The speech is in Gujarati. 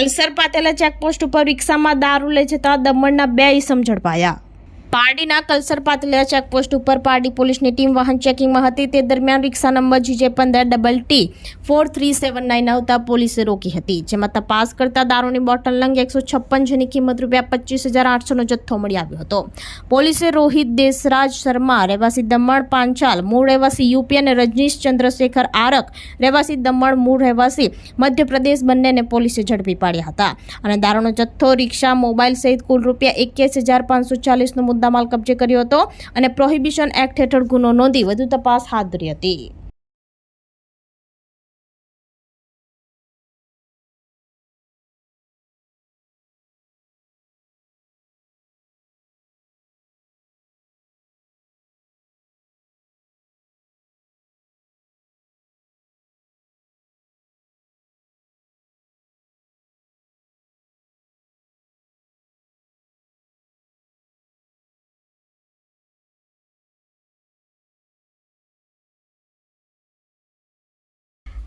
કલસર પાતેલા ચેકપોસ્ટ ઉપર રિક્ષામાં દારૂ લઈ જતા દમણના બે ઈસમ ઝડપાયા પારડીના કલસર પાતળિયા ચેકપોસ્ટ ઉપર પારડી પોલીસની ટીમ વાહન ચેકિંગમાં હતી. તે દરમિયાન રિક્ષા નંબર જીજે પંદર double T four three seven nine આવતા પોલીસે રોકી હતી, જેમાં તપાસ કરતા દારૂની બોટલ લંગ એકસો છપ્પન જેની કિંમત રૂપિયા પચીસ હજાર આઠસોનો જથ્થો મળી આવ્યો હતો. પોલીસે રોહિત દેશરાજ શર્મા, રહેવાસી દમણ પાંચાલ, મૂળ રહેવાસી યુપી અને રજનીશ ચંદ્રશેખર આરક, રહેવાસી દમણ, મૂળ રહેવાસી મધ્યપ્રદેશ બંનેને પોલીસે ઝડપી પાડ્યા હતા. અને દારૂનો જથ્થો રિક્ષા, મોબાઈલ સહિત કુલ રૂપિયા એક્યાસી હજાર પાંચસો ચાલીસનો મુદ્દામાલ કબજે કર્યો હતો અને પ્રોહિબિશન એક્ટ હેઠળ ગુનો નોંધી વધુ તપાસ હાથ ધરી હતી.